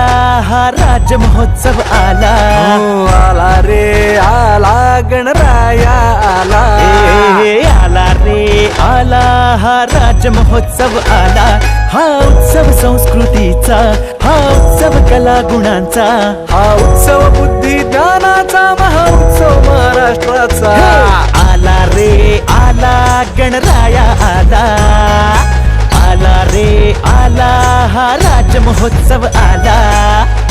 राज्य महोत्सव आला. हो, आला रे आला गणराया आला. ए, आला रे आला हा राज्य महोत्सव आला. हा उत्सव संस्कृतीचा हा उत्सव कला गुणांचा. हा उत्सव बुद्धी ज्ञानाचा महाउत्सव महाराष्ट्राचा. आला रे आला गणराया आला आला. हा राज्य महोत्सव आला.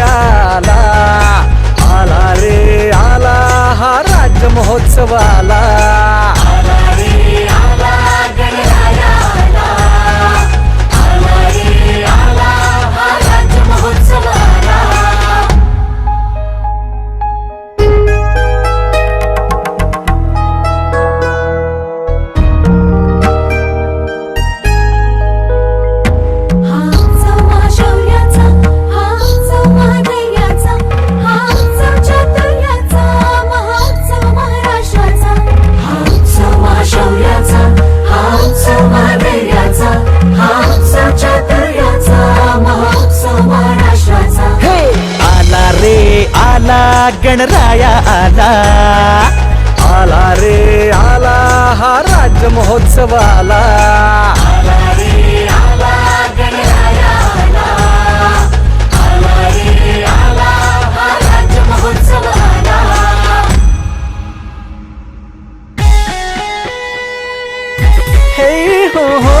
आला आला रे आला हा राज्य महोत्सवाला गणराया आला. आला रे आला हा राज्य महोत्सव आला. हे हो हो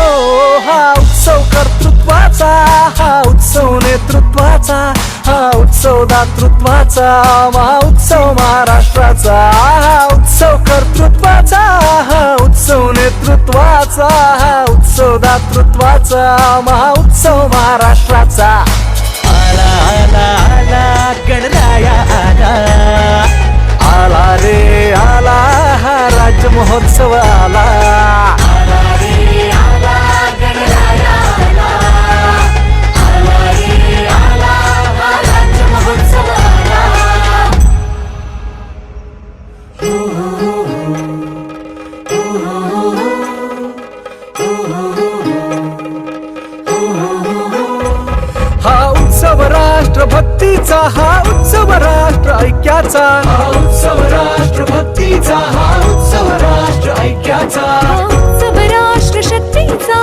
हा उत्सव कर्तृत्वाचा हा उत्सव नेतृत्वाचा हा उत्सव दातृत्वाचा महाउत्सव महाराष्ट्राचा हा उत्सव कर्तृत्वाचा हा उत्सव नेतृत्वाचा हा उत्सव दातृत्वाचा महाउत्सव महाराष्ट्राचा. राष्ट्रभक्तीचा हा उत्सव राष्ट्र ऐक्याचा. हा उत्सव राष्ट्रभक्तीचा हा उत्सव राष्ट्र ऐक्याचा. हा उत्सव राष्ट्र शक्तीचा